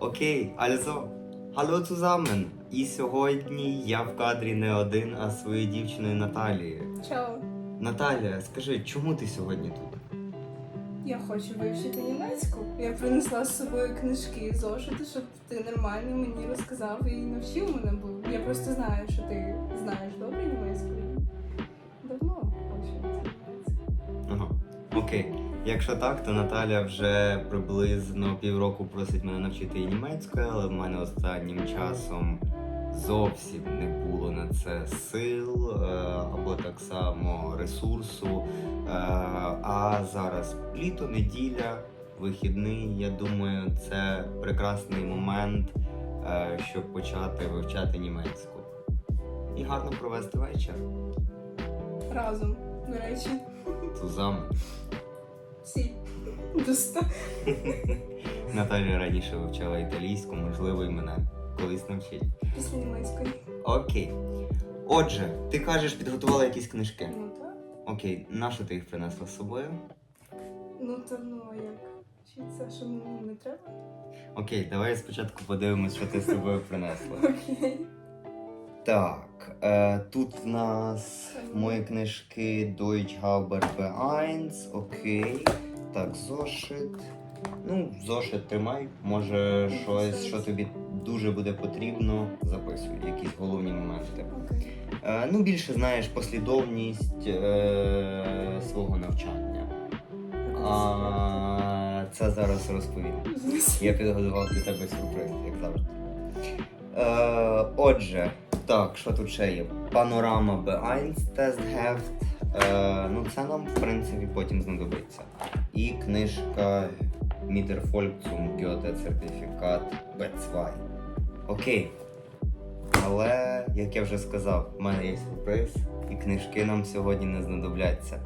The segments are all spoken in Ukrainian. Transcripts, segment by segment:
Окей, also, hallo zusammen. І сьогодні я в кадрі не один, а з своєю дівчиною Наталією. Чао. Наталія, скажи, чому ти сьогодні тут? Я хочу вивчити німецьку. Я принесла з собою книжки і зошити, щоб ти нормально мені розказав і навчив мене, бо я просто знаю, що ти знаєш добре німецьку. Давно хочу. Ага. Окей. Якщо так, то Наталя вже приблизно півроку просить мене навчити її німецькою, але в мене останнім часом зовсім не було на це сил е, або так само ресурсу. Е, А зараз літо, неділя, вихідний. Я думаю, це прекрасний момент, е, щоб почати вивчати німецьку. І гарно провести вечір. Разом, до речі. Тузами. Всі. Доста. Наталя раніше вивчала італійську, можливо, і мене колись навчить. Після німецької. Окей. Отже, ти кажеш, підготувала якісь книжки. Ну так. Окей, на що ти їх принесла з собою? Ну то ну а як? Вчитися, що мені не треба? Окей, давай спочатку подивимось, що ти з собою принесла. Окей. Так, е, тут в нас мої книжки Deutsch Hauber B1, окей. Так, зошит. Ну, зошит тримай. Може щось, що тобі дуже буде потрібно, записуй, якісь головні моменти. Е, ну, більше знаєш послідовність е, свого навчання. А це зараз розповім. Я підготував для тебе сюрприз, як завжди. Е, отже, так, що тут ще є? Панорама B1 тест Heft. Е, ну, це нам, в принципі, потім знадобиться. І книжка zum Goethe сертифікат B2. Окей. Але, як я вже сказав, в мене є сюрприз, і книжки нам сьогодні не знадобляться.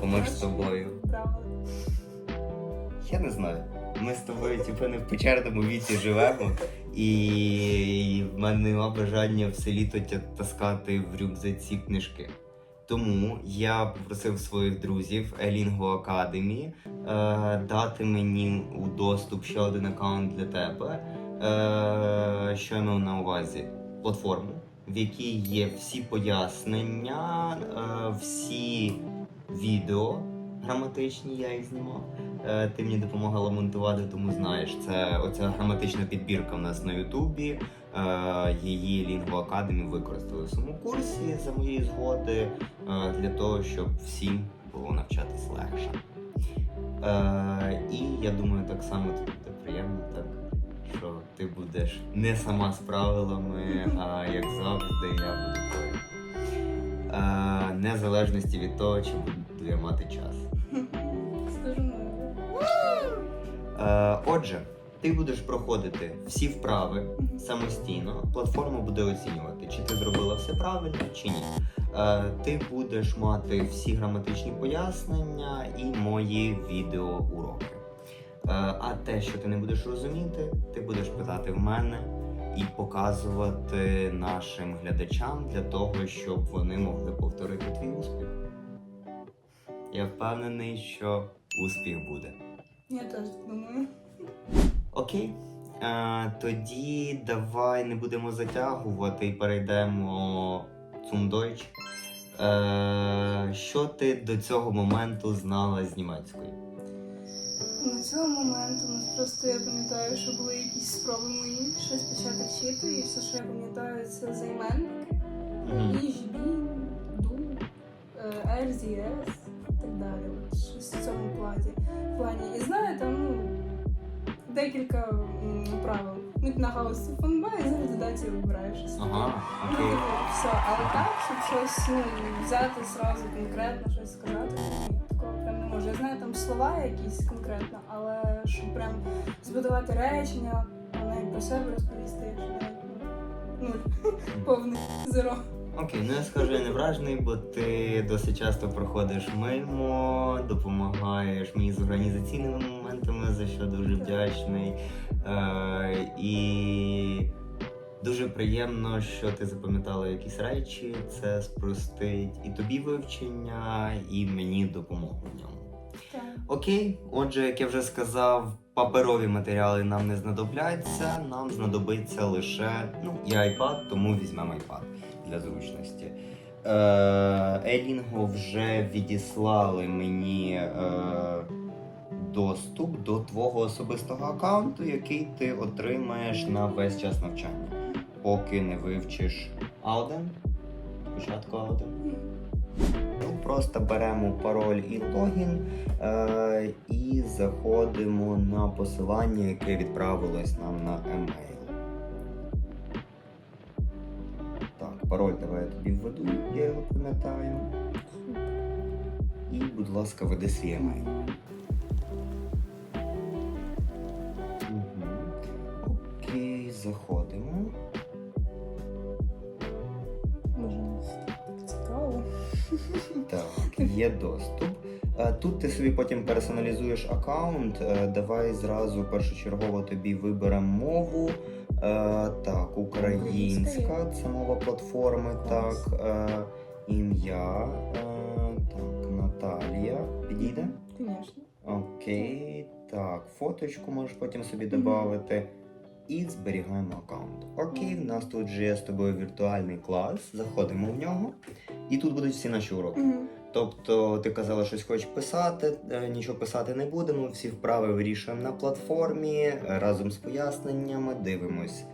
Бо ж з тобою я не знаю. Ми з тобою типу, не в печерному віці живемо, і в мене нема бажання все літо таскати в рюкзаці книжки. Тому я попросив своїх друзів Elingo Academy е, дати мені у доступ ще один аккаунт для тебе. Е, що я мав на увазі? Платформу, в якій є всі пояснення, е, всі відео граматичні, я їх знімав. Е, Ти мені допомагала монтувати, тому знаєш, це оця граматична підбірка в нас на Ютубі. Е, Її Lingua Academy використали в своєму курсі за моєї згоди е, для того, щоб всім було навчатись легше. І я думаю, так само тобі буде приємно, так що ти будеш не сама з правилами, а як завжди, я буду. Незалежності від того, чи буду я мати час. Отже, ти будеш проходити всі вправи самостійно. Платформа буде оцінювати, чи ти зробила все правильно, чи ні. Е, Ти будеш мати всі граматичні пояснення і мої відеоуроки. Е, А те, що ти не будеш розуміти, ти будеш питати в мене і показувати нашим глядачам для того, щоб вони могли повторити твій успіх. Я впевнений, що успіх буде. Я теж думаю. Окей. Е, тоді давай не будемо затягувати і перейдемо zum Deutsch. Е, що ти до цього моменту знала з німецької? На цього моменту у нас просто я пам'ятаю, що були якісь спроби мої щось почати вчити, і все, що я пам'ятаю, це займенники, Мгм. їж, бін, ду, е, От в цьому плані. плані. І знаю там ну, декілька м, правил. Nach Hause von Bay, і зараз додати вибираєш. Ага, Ну, окей. типу, все, але так, щоб щось ну, взяти зразу конкретно щось сказати, такого прям не можу. Я знаю там слова якісь конкретно, але щоб прям збудувати речення, а навіть про себе розповісти, якщо навіть ну, повний зеро. Окей, ну я скажу, я не вражений, бо ти досить часто проходиш мимо, допомагаєш мені з організаційними моментами, за що дуже вдячний. Е, і дуже приємно, що ти запам'ятала якісь речі. Це спростить і тобі вивчення, і мені допомогу в ньому. Так. Окей, отже, як я вже сказав, Паперові матеріали нам не знадобляться, нам знадобиться лише ну, і iPad, тому візьмемо iPad для зручності. Е, Елінго вже відіслали мені е, доступ до твого особистого аккаунту, який ти отримаєш на весь час навчання, поки не вивчиш А1. Спочатку А1. Просто беремо пароль і логін е, і заходимо на посилання, яке відправилось нам на емейл. Так, пароль давай я тобі введу, я його пам'ятаю. І, будь ласка, веди свій емейл. Мгм. Окей, заходимо. Є доступ. Е, Тут ти собі потім персоналізуєш аккаунт. Е, Давай зразу першочергово тобі виберемо мову. Е, Так, українська, це мова платформи. Так, ім'я. Так, Наталія. Підійде? Звісно. Окей. Так, фоточку можеш потім собі додати. І зберігаємо аккаунт. Окей, в нас тут вже є з тобою віртуальний клас. Заходимо в нього. І тут будуть всі наші уроки. Тобто ти казала, щось хочеш писати, е, нічого писати не будемо. Всі вправи вирішуємо на платформі разом з поясненнями, дивимось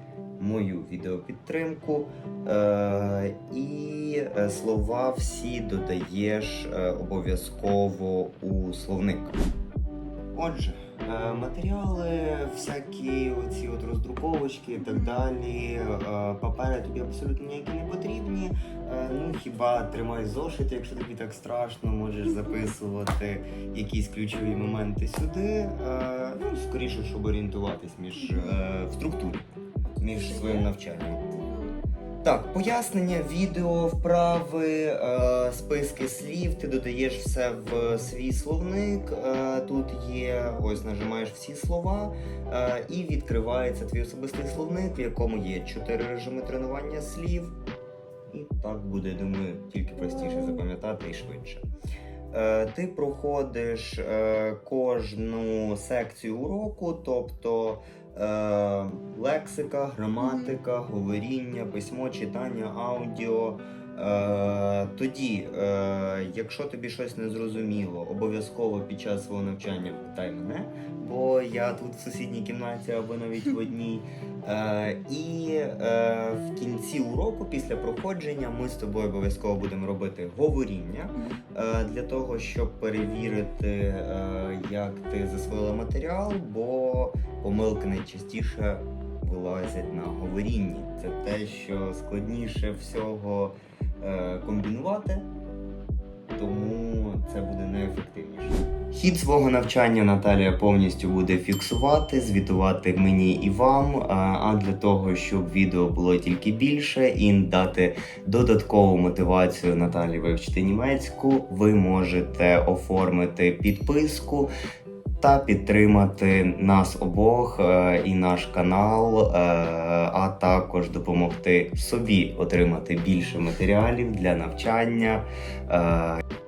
мою відеопідтримку. Е, і е, слова всі додаєш е, обов'язково у словник. Отже, матеріали, всякі оці от роздруковочки і так далі. е, Папери тобі абсолютно ніякі не потрібні. Е, Ну хіба тримай зошит, якщо тобі так страшно, можеш записувати якісь ключові моменти сюди. Е, Ну, скоріше, щоб орієнтуватись між е, в структурі, між своїм навчанням. Так, пояснення, відео, вправи, е, списки слів, ти додаєш все в свій словник. Е, тут є, ось нажимаєш всі слова, е, і відкривається твій особистий словник, в якому є чотири режими тренування слів. І так буде, думаю, тільки простіше запам'ятати і швидше. Ти проходиш кожну секцію уроку, тобто лексика, граматика, говоріння, письмо, читання, аудіо. Е, тоді, е, якщо тобі щось не зрозуміло, обов'язково під час свого навчання питай мене, бо я тут в сусідній кімнаті або навіть в одній. Е, і в кінці уроку, після проходження, ми з тобою обов'язково будемо робити говоріння для того, щоб перевірити, як ти засвоїла матеріал, бо помилки найчастіше вилазять на говорінні. Це те, що складніше всього комбінувати, тому це буде неефективніше. Хід свого навчання Наталія повністю буде фіксувати, звітувати мені і вам. А а для того, щоб відео було тільки більше і дати додаткову мотивацію Наталі вивчити німецьку, ви можете оформити підписку та підтримати нас обох е, і наш канал, е, а також допомогти собі отримати більше матеріалів для навчання. Е,